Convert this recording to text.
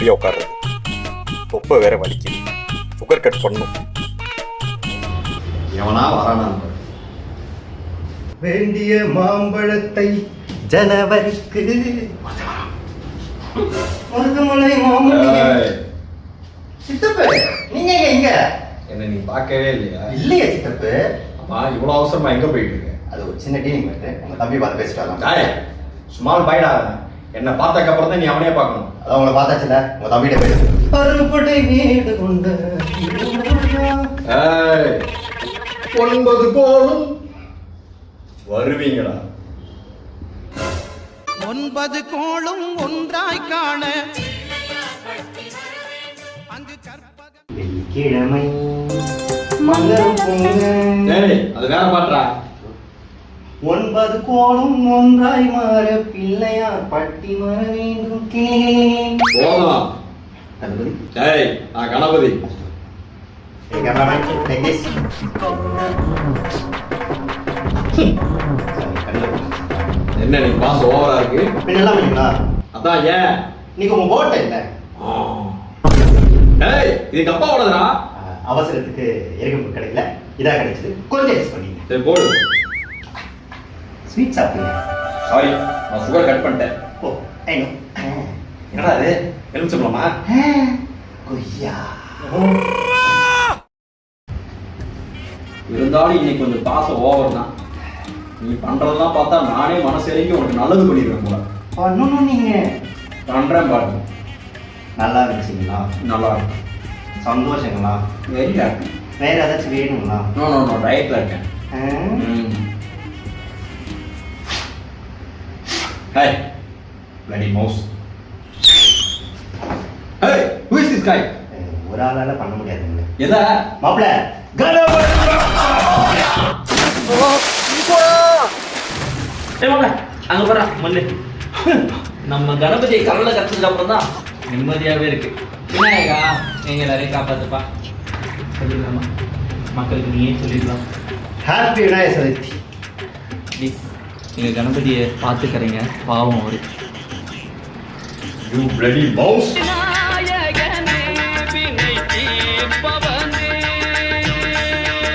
அப்படியே உட்கார்றது. தொப்பை வேற வலிக்குது. சுகர் கட் பண்ணும். எவனா வரானா? வேண்டிய மாம்பழத்தை ஜனவரிக்கு மருதமலை மாம்பழம் சித்தப்பு நீங்க எங்க இங்க? என்ன நீ பார்க்கவே இல்லையா? இல்லையா சித்தப்பு. அம்மா இவ்வளவு அவசரமா எங்க போயிட்டு இருக்க? அது ஒரு சின்ன டீனிங் மேட்டு உங்க தம்பி பார்த்து பேசிட்டாலாம் ஸ்மால் பைடா என்ன பார்த்ததுக்கு அப்புறம் தான் நீ அவனே பார்க்கணும். அதான் உங்களை பார்த்தாச்சுல உங்க தம்பிகிட்ட பேசு. அறுபடை வீடு கொண்ட ஒன்பது போலும் வருவீங்கடா ஒன்பது கோளும் ஒன்றாய் காண அங்கு கற்பகம் வெள்ளிக்கிழமை. டேய் அது வேற பாட்டுறா ஒன்பது கோளும் ஒன்றாய் மாற பிள்ளையார் பட்டி மர வேண்டும் தளபதி டேய் நான் கணபதி. என்ன நீ பாஸ் ஓவரா இருக்கு? பின்னெல்லாம் பண்ணீங்களா அதான் ஏன்? இன்னைக்கு உங்க போட்ட இல்ல. இது அஹ், அவசரத்துக்கு எருகம்பு கிடைக்கல இதா கிடைச்சது. கொஞ்சம் அட்ஜஸ்ட் பண்ணீங்க சரி போடு. ஸ்வீட் சாப்பிடுங்க. சாரி நான் சுகர் கட் பண்ணிட்டேன். Oh I know. என்னடா இது? எலுமிச்சம்பழமா? கொய்யா. இருந்தாலும் இன்னைக்கு கொஞ்சம் பாசம் ஓவர் தான். நீ பண்றதெல்லாம் பார்த்தா நானே மனசு இறங்கி உனக்கு நல்லது பண்ணிடுவேன் போல. பண்ணணும் நீங்க. பண்றேன் பாருங்க. நல்லா இருந்துச்சுங்களா? நல்லா இருக்கும் சந்தோஷங்களா? வெரி ஹாப்பி வேற ஏதாச்சும் வேணுங்களா? நோ நோ நோ டயட்ல இருக்கேன். Hi bloody mouse. Hey who is this guy? ஒரு ஆளால பண்ண முடியாதுங்க எதா? மாப்பிள கணபதி ஏய் மாப்ள, அங்க போறா மல்லு. நம்ம கணபதியை கடலை கத்துறதுக்கு அப்புறம் தான் நிம்மதியாவே இருக்கு. விநாயகா எங்க எல்லாரையும் காப்பாத்துப்பா. சொல்லிடலாமா? மக்களுக்கு நீயே சொல்லிடலாம். ஹாப்பி விநாயகர் சதுர்த்தி. ப்ளீஸ் எங்க கணபதியை பார்த்துக்கறீங்க. பாவம் அவரு. You bloody mouse. விநாயகா